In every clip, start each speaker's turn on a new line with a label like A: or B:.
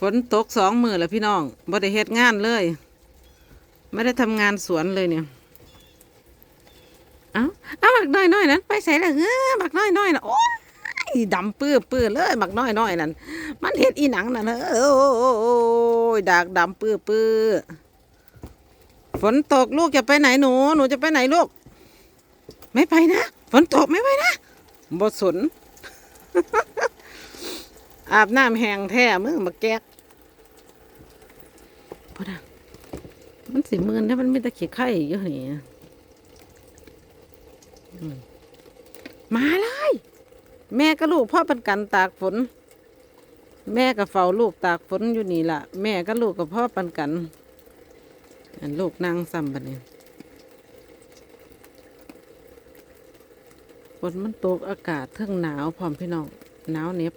A: ฝนตกสองมือแล้วพี่น้องบ่ได้เฮ็ดงานเลย ไม่ได้ทำงานสวนเลยเนี่ย เอาเอาบักน้อยน้อยนั้น ไปใส่ละเออบักน้อยน้อยๆนะโอ้ยดำปื้อปื้อเลยบักน้อยน้อยนั่น มันเฮ็ดอีหนังนั่นเออโอ้ยดากดำปื้อปื้อฝนตกลูกจะไปไหนหนูหนูจะไปไหนลูก ไม่ไปนะ ฝนตกไม่ไปนะบ่สน อาบน้ำแห้งแท้มึงมาแก๊กพอดะมันสิมืนถ้ามันไม่ตะขี้ไข่อยู่นี่มาเลย แม่กับลูกพ่อปันกันตากฝน แม่กับเฝ้าลูกตากฝนอยู่นี่ล่ะ แม่กับลูกกับพ่อปันกัน อันลูกนั่งซ้ำบัดนี้ฝนมันตกอากาศเทิงหนาวพร้อมพี่น้องหนาวเน็บ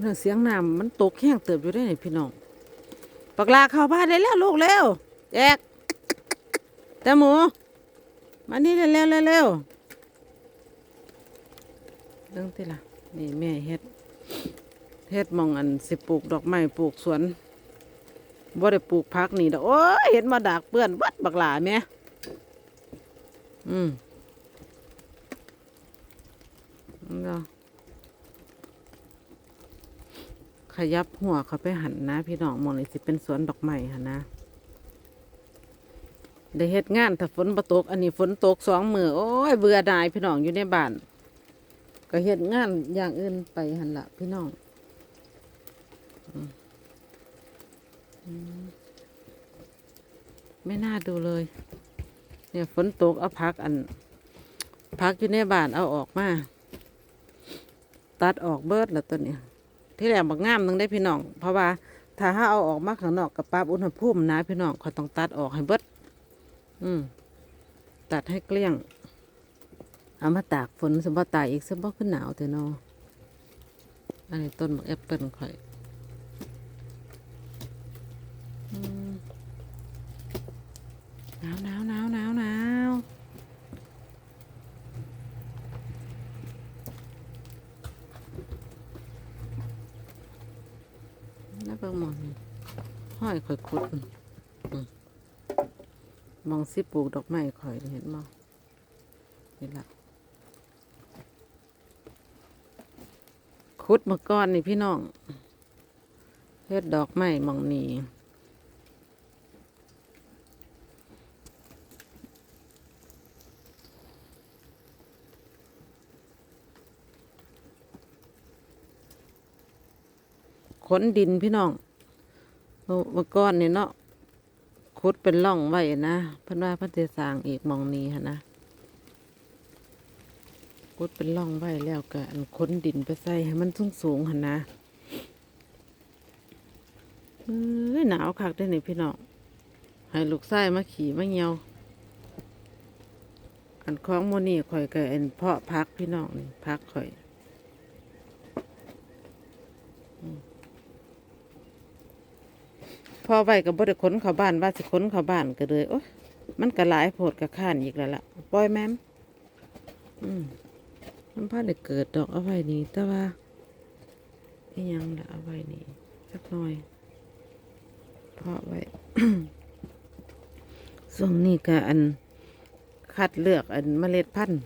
A: พุ่นนะเสียงน้ำมันตกแห้งเติบอยู่ได้ไหนพี่น้องปักลาเข้าบ้านได้แล้วลูกเร็วแจกแต่หมูมานี่เร็วเร็วเร็วเร็วเรื่องที่ละนี่แม่เฮ็ดเฮ็ดมองอันสิปลูกดอกไม้ปลูกสวนบ่ได้ปลูกพักนี่ดอกโอ้ยเห็นมาดากเปื้อนวัดบักหลาแม่อืมนั่นก็ ขยับหัวเขาไปหันนะ พี่น้องมองนี่สิเป็นสวนดอกไม้หันนะได้เฮ็ดงานถ้าฝนบ่ตก อันนี้ฝนตกสองมือโอ้ยเบื่อหน่ายพี่น้องอยู่ในบ้าน ก็เฮ็ดงานอย่างอื่นไปหันละพี่น้องไม่น่าดูเลย เนี่ยฝนตกเอาพักอัน พักอยู่ในบ้านเอาออกมา ตัดออกเบิดแล้วตัวเนี้ย ที่แรกบักงามนึงได้พี่น้อง เพราะว่าถ้าถ้าเอาออกมาข้างนอกกับปรับอุณหภูมินะพี่น้องเขาต้องตัดออกให้เบิดอืมตัดให้เกลี้ยง เอามาตากฝนสมบัติตายอีกสมบัติขึ้นหนาวเถอะเนาะอันนี้ต้นบักแอปเปิลข่อยหนาวหนาวหนาวหนาวแล้ว เบิ่งมองนี่ห้อยข่อยขุดมองสิปลูกดอกไม้ข่อยเห็นมั้นี่ละขุดมาก้อนนี่พี่น้องเฮ็ดดอกไม้มองนี่ ขนดินพี่น้องเมื่อก่อนนี่เนาะขุดเป็นร่องไว้นะเพิ่นว่าพิ่นจสางอีกมองนี้ฮะนะขุดเป็นร่องไว้แล้วก็อันขนดินไปใส่ให้มันสูงสูงๆหันะเอ้ยหนาวคักได้อนี่พี่น้องให้ลูกไส้มาขี่มาเงียวอันคล้องโมนี่ข่อยก็อันเพาะพักพี่น้องพักข่อยพ อไว้กับบริขนเขาบ้านว่าสิขนเขาบ้านก็เลยโอ๊ยมันก็หลายโพดกับข้านอีกแล้วล่ะปล่อยแม่มอืมมันพาได้เกิดดอกเอาไว้นี่แต่ว่าอียังละเอาไว้นี่สักหน่อยเพาะไว้ส่วนนี้ก็อันคัดเลือกอันเมล็ดพันธุ์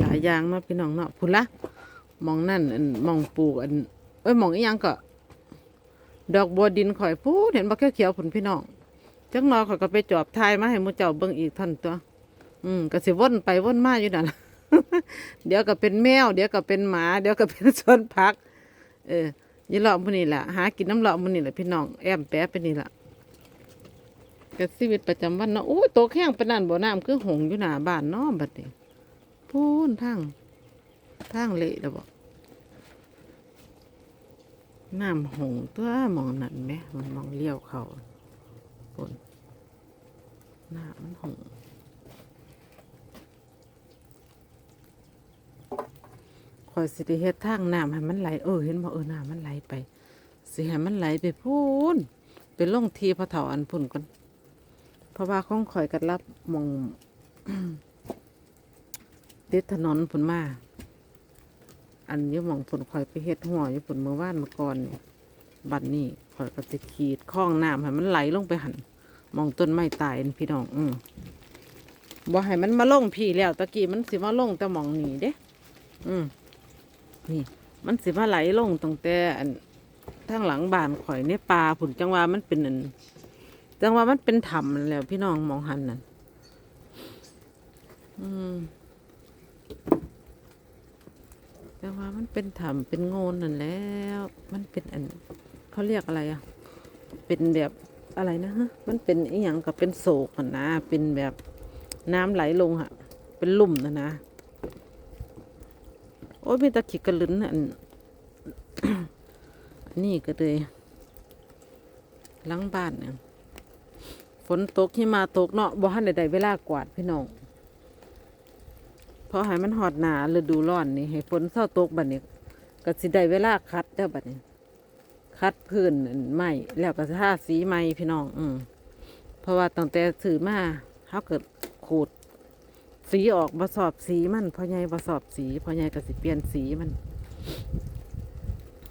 A: หลายๆอย่างเนาพี่น้องเนาะพุ่นละมองนั่นอันมองปลูกอันเอ้ยมองอียังก็ ดอกบัวดินข่อยพูดเห็นบ่เขียวๆผุนพี่น้องจังนอข่อยก็ไปจอบทายมาให้มูเจ้าเบิ่งอีกท่านตัว อืมก็สิวนไปว่นมาอยู่นั่นล่ะเดี๋ยวก็เป็นแมว เดี๋ยวก็เป็นหมา เดี๋ยวก็เป็นสวนผัก เออยี่หลอมพวกนี้แหละหากินน้ำหลอมพวกนี้แหละพี่น้องแอมแปะไปนี่แหละกับชีวิตประจำวันเนาะโอ้ยโตแข้งปานนันบ่น้ำคือหงอยู่หน้าบ้านเนาะบัดนี้พูนทางทางเละแล้วบ่ น้ำหงตัวมองนั่นแหมมันมองเลี้ยวเขาปนหน้ามันหงคอยสิได้เฮ็ดทางน้ำให้มันไหลเออเห็นบ่เออน้ำมันไหลไปสิให้มันไหลไปพูนไปลงทีพระเถาอันพุ่นก่อนเพราะว่าของข่อยกัดรับมองติดถนนพุ่นมา อันยี่หมองพุ่นข่อยไปเฮ็ดหัวอยู่พุ่นเมื่อวานเมื่อก่อนนี่บัดนี้ข่อยก็จะขีดคล้องน้ำให้มันไหลลงไปหันหมองต้นไม้ตายพี่น้อง อืมบ่ให้มันมาลงพี่แล้วตะกี้มันสิมาลงแต่หมองหนีเด้ อืมนี่มันสิมาไหลลงตั้งแต่อันทางหลังบ้านข่อยในป่าผุนจังว่ามันเป็นอันจังว่ามันเป็นถ้ำแล้ว พี่น้องมองหันนั่นอืม จังว่ามันเป็นถ้ำเป็นโงนนั่นแล้ว มันเป็นอันเขาเรียกอะไรอะ เป็นแบบอะไรนะฮะ มันเป็นอีหยังกับเป็นโศกนะ เป็นแบบน้ำไหลลงอะเป็นลุ่มนะนะ โอ้ยมีตะขิกกระลึนอันนี่ก็เลยหลังบ้านเนี่ยฝนตกที่มาตกเนาะบ่ทันได้ได้เวลากวาดพี่น้อง พราะให้มันหอดหนาฤดูร้อนนี่ให้ฝนเศร้าตกบัดนี้ก็สิได้เวลาคัดเด้อบัดนี้ คัดพื้นอันไม้แล้วก็ทาสีไม้พี่น้อง อืมเพราะว่าตั้งแต่ถือมาเขาเกิดขูด สีออกบ่สอบสีมันพอใหญ่บ่สอบสีพอใหญ่ก็สิเปลี่ยนสีมัน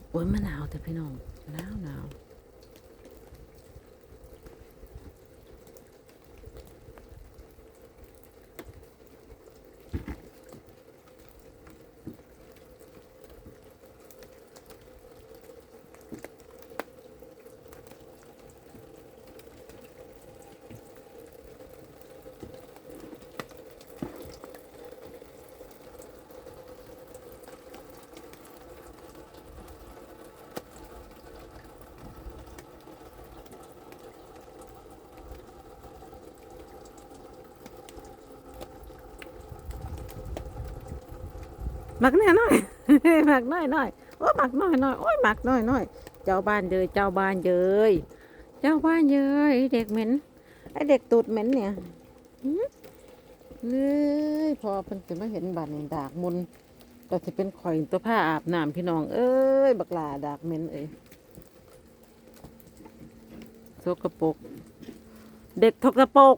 A: โอ้ยมะนาวแต่พี่น้องหนาวหนาว หมักแน่น้อยหมักน้อยน้อยโอ้ยหมักน้อยน้อยโอ้ยหมักน้อยน้อยเจ้าบ้านเยยเจ้าบ้านเยยเจ้าบ้านเยยไอ้เด็กเหม็นไอเด็กตูดเหม็นเนี่ยเลยพอเพิ่นจะมาเห็นบ้านนี่ดากมุนก็จะเป็นข่อยตัวผ้าอาบน้ำพี่น้องเอ้ยบักลาดากเหม็นเอ้ยสกปรกเด็กทกปรก